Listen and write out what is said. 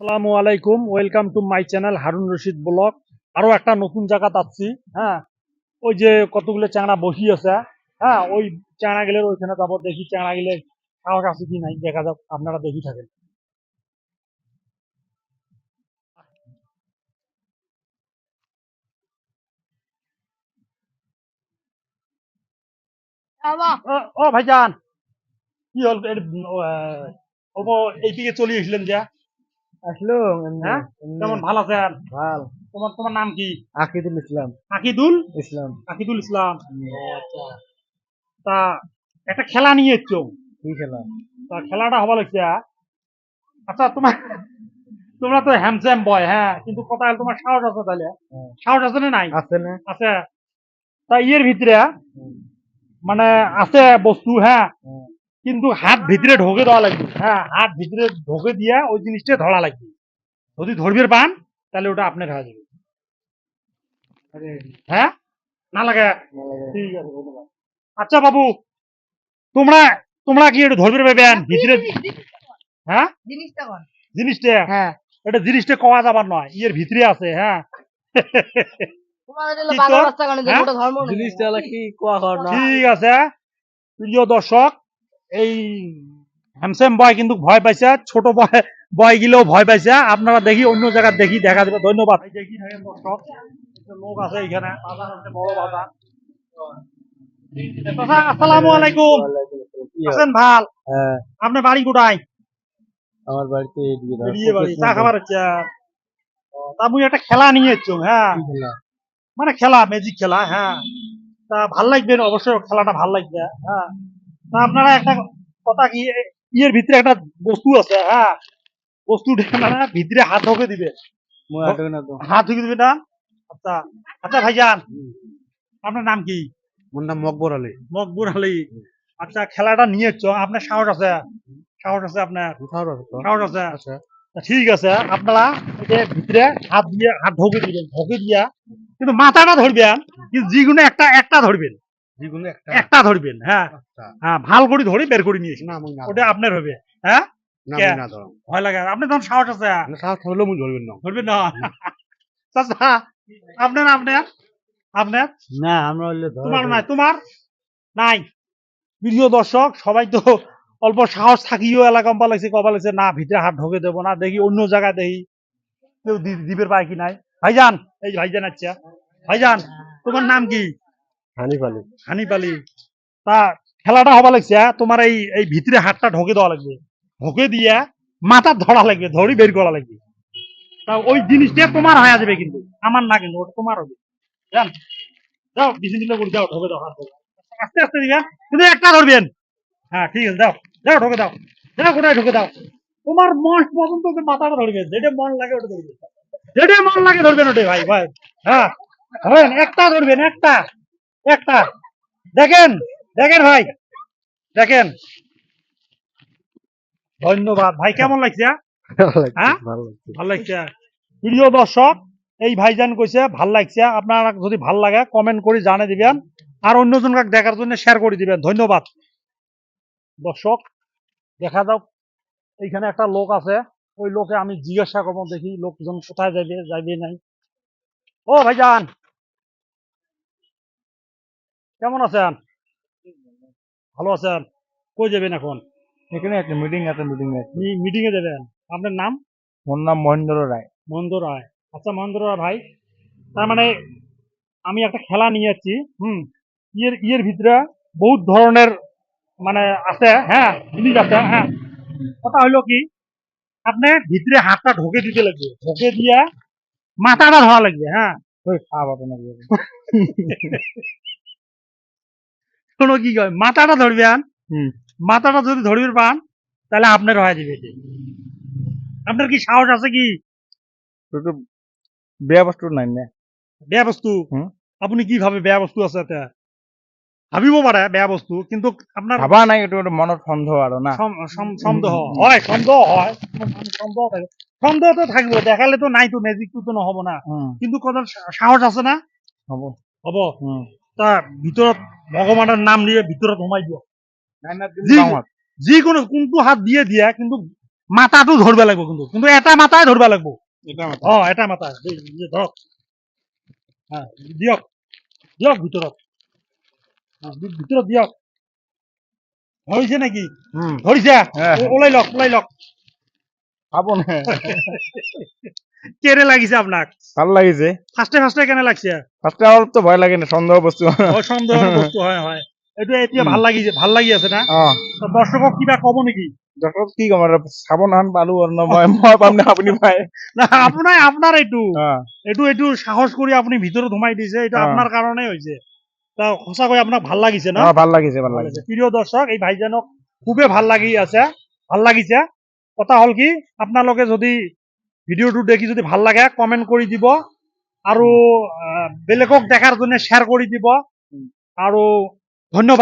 আসসালামু আলাইকুম welcome to my channel Harun Rashid blog. আরও একটা নতুন জায়গা যাচ্ছি হ্যাঁ। ওই যে কতগুলো চ্যাংড়া বসি আছে হ্যাঁ ওই চ্যাংড়া গেলে ওইখানে যাব দেখি চ্যাংড়া গেলে সাহস আছে কি নাই দেখা যাক আপনারা দেখি থাকেন। ও, ভাইজান কি হল এর, অল্প এইদিকে চলে এসলেন যে। আসলো? হ্যাঁ? কেমন ভালো আছেন? ভালো। তোমার তোমার নাম কি? আকিদুল ইসলাম। আকিদুল? ইসলাম। আকিদুল ইসলাম। তা একটা খেলা নিয়ে এসছো। কি খেলা? তা খেলাটা হবার লাগছে আচ্ছা তোমার তোমরা তো হ্যামস্যাম বয় হ্যাঁ? কিন্তু কথা হলো তোমার সাহস আছে তাহলে। হ্যাঁ। সাহস আছে না নাই? আছে না। আছে। তা ইয়ের ভিতরে মানে আছে বস্তু হ্যাঁ? হ্যাঁ। কিন্তু হাত ভিতরে ঢোকে দেওয়া লাগবে। হ্যাঁ হাত ভিতরে ঢোকে দিয়া ওই জিনিসটা ধরা লাগবে। যদি ধরবির পান তাহলে ওটা আপনার হয়ে যাবে হ্যাঁ? না লাগে। ঠিক আছে ধন্যবাদ। আচ্ছা বাবু তোমরা তোমরা কি একটু ধরবে পাবেন ভিতরে হ্যাঁ? জিনিসটা জিনিসটা? হ্যাঁ। এটা জিনিসটা কওয়া যাবার নয় ইয়ের ভিতরে আছে হ্যাঁ? হ্যাঁ? ওটা ধর্ম নেই। জিনিসটা হলো কি কোয়া কর না। ঠিক আছে। প্রিয় দর্শক এই হ্যামস্যাম বয় কিন্তু ভয় পাইছে ছোট বয় বয় গিলেও ভয় পাইছে। আপনারা দেখি অন্য জায়গায় দেখি দেখা যাবে। ধন্যবাদ। এই দেখি থাকেন দর্শক লোক আছে এখানে বাজার আছে বড় বাজার। আসসালামু আলাইকুম। আছেন ভালো? হ্যাঁ। আপনার বাড়ি কোথায়? আমার বাড়িতে এদিকে বাড়ি চা খাবার তা মুই একটা খেলা নিয়ে এসছো হ্যাঁ? মানে খেলা ম্যাজিক খেলা হ্যাঁ। তা ভালো লাগবে অবশ্যই খেলাটা ভালো লাগবে হ্যাঁ। আপনারা একটা কথা কি ইয়ের ভিতরে একটা বস্তু আছে হ্যাঁ? বস্তু মানে ভিতরে হাত ঢোকে দিবে। হাত ঢুকে দিবে না? আচ্ছা আচ্ছা ভাইজান আপনার নাম কি? মোর নাম মকবর আলী। মকবুর আলী। আচ্ছা খেলাটা নিয়ে এসছো আপনার সাহস আছে? সাহস আছে আপনার? সাহস আছে আচ্ছা ঠিক আছে আপনারা ভিতরে হাত দিয়ে হাত ঢোকে দিবেন ঢোকে দিয়া। কিন্তু মাথাটা ধরবেন কিন্তু যেগুলো একটা একটা ধরবেন। একটা। একটা ধরবেন হ্যাঁ। আচ্ছা। হ্যাঁ ভালো করে ধরে বের করে নিয়েছি না ওটা আপনার হবে হ্যাঁ? ভয় লাগে। আপনার তখন সাহস আছে সাহস থাকলেও মই ধরবেন না। ধরবেন না। চাচা আপনার আপনার? আপনার? না আমরা হইলে তোমার নাই তোমার? নাই। প্রিয় দর্শক সবাই তো অল্প সাহস থাকিও এলাকা কম্পা লাগছে কবা লাগছে না ভিতরে হাত ঢোকে দেবো না দেখি অন্য জায়গায় দেখি। কেউ দি- দিবের পায় কি নাই? ভাইজান এই ভাইজান আচ্ছা ভাইজান তোমার নাম কি? খেলাটা হবা লাগছে হ্যাঁ? তোমার এই এই ভিতরে হাতটা ঢোকে দেওয়া লাগবে। ঢোকে দিয়া মাথা ধরা লাগবে, ধরি বের করা লাগবে। তা ওই জিনিসটা তোমার হয়ে যাবে কিন্তু, আমার না কিন্তু, ওটা তোমার হবে। জান? যাও করে যাও, ঢোকে দাও আস্তে আস্তে কিন্তু একটা ধরবেন। হ্যাঁ ঠিক আছে দাও যাও, ঢোকে দাও। যাও, কোথায় ঢোকে দাও? তোমার মন যে মাথাটা ধরবে যেটা মন লাগে ওটা যেটা মন লাগে ধরবেন ওটাই ভাই ভাই। হ্যাঁ ধরেন, একটা ধরবেন, একটা। একটা। দেখেন দেখেন ভাই দেখেন। ধন্যবাদ। ভাই কেমন লাগছে? হ্যাঁ? ভালো লাগছে। ভালো লাগছে। প্রিয় দর্শক এই ভাইজান কইছে ভালো লাগছে। আপনারা যদি ভালো লাগে কমেন্ট করে জানে দিবেন। আর অন্যজনকে দেখার জন্য শেয়ার করে দিবেন। ধন্যবাদ। দর্শক দেখা যাক এইখানে একটা লোক আছে। ওই লোকে আমি জিজ্ঞাসা করব দেখি লোকজন কোথায় যাবে যাবে নাই। ও ভাইজান! কেমন আছেন? ভালো আছেন? কই যাবেন এখন? এখানে একটা মিটিং আছে মিটিং আছে। মিটিং এ যাবেন? আপনার নাম? মোর নাম মহেন্দ্র রায়। মহেন্দ্র রায়। আচ্ছা মহেন্দ্র রায় ভাই তার মানে আমি একটা খেলা নিয়ে যাচ্ছি হুম? ইয়ের ইয়ের ভিতরে বহুত ধরনের মানে আছে হ্যাঁ? জিনিস আছে হ্যাঁ? কথা হইল কি আপনি ভিতরে হাতটা ঢোকে দিতে লাগবে। ঢোকে দিয়া মাথাটা ধরা লাগবে হ্যাঁ? ওই খাওয়া পাবে না কোনো কি কয় মাথাটা ধরবেন। মাথাটা যদি ধরবেন পান তাহলে আপনার হয়ে যাবে আপনার কি সাহস আছে কি? তো বেয়া বস্তু নাই না। বেয়া বস্তু। আপুনি কি ভাবে বেয়া বস্তু আছে এটা? ভাবিব পাৰে বেয়া বস্তু কিন্তু আপোনাৰ ভাবা নাই এইটো মনত সন্দেহ আৰু না। সন্দেহ হয় সন্দেহ হয়। সন্দেহ থাকে। সন্দেহটো থাকিব দেখালেতো নাইতো মেজিকটোতো নহব না। কিন্তু কোথাও সা- সাহস আছে না? হ'ব। হ'ব। তাৰ ভিতৰত ভগৱানৰ নাম দিয়ে ভিতৰত সোমাই দিয়ক। নাই, নাই, তুমি যি- কোনটো হাত দিয়ে দিয়া কিন্তু মাথাটো ধরবা লাগবো কিন্তু। কিন্তু এটা মাথায় ধরবা লাগবো। এটা মাথা। অ এটা মাথা। ধৰক। দিয়ক। দিয়ক ভিতৰত। ভিতৰত দিয়ক। ধৰিছে নেকি? ধৰিছে। ওলাই লওক ওলাই লওক। খাব কেনে লাগিছে আপোনাক? ভালো লাগিছে। ফাৰ্ষ্টে ফাৰ্ষ্টে কেনে লাগিছে? ফার্স্টে অলপ তো ভয় লাগে না? সন্দেহ বস্তু। সন্দেহৰ বস্তু হয় হয়। এইটো এতিয়া ভালো লাগিছে ভালো লাগি আছে না? দৰ্শকক কিবা ক'ব নেকি? ডক্টৰ কি কম চাব নাহান পালো মই মই পাম নে আপুনি পায়? না আপোনাৰ আপোনাৰ এইটো। এইটো এইটো সাহস কৰি আপুনি ভিতৰত সোমাই দিছে এইটো। আপোনাৰ কাৰণে হৈছে। তা সঁচাকৈ আপোনাক ভালো লাগিছে ন? ভালো লাগিছে ভালো লাগিছে। প্ৰিয় দৰ্শক এই ভাইজানক খুবেই ভালো লাগি আছে ভালো লাগিছে। কথা হ'ল কি আপোনালোকে যদি ভিডিঅ'টো দেখি যদি ভালো লাগে কমেন্ট কৰি দিব। আৰু বেলেগক দেখাৰ জন্য শ্বেয়াৰ কৰি দিব। আৰু ধন্যবাদ।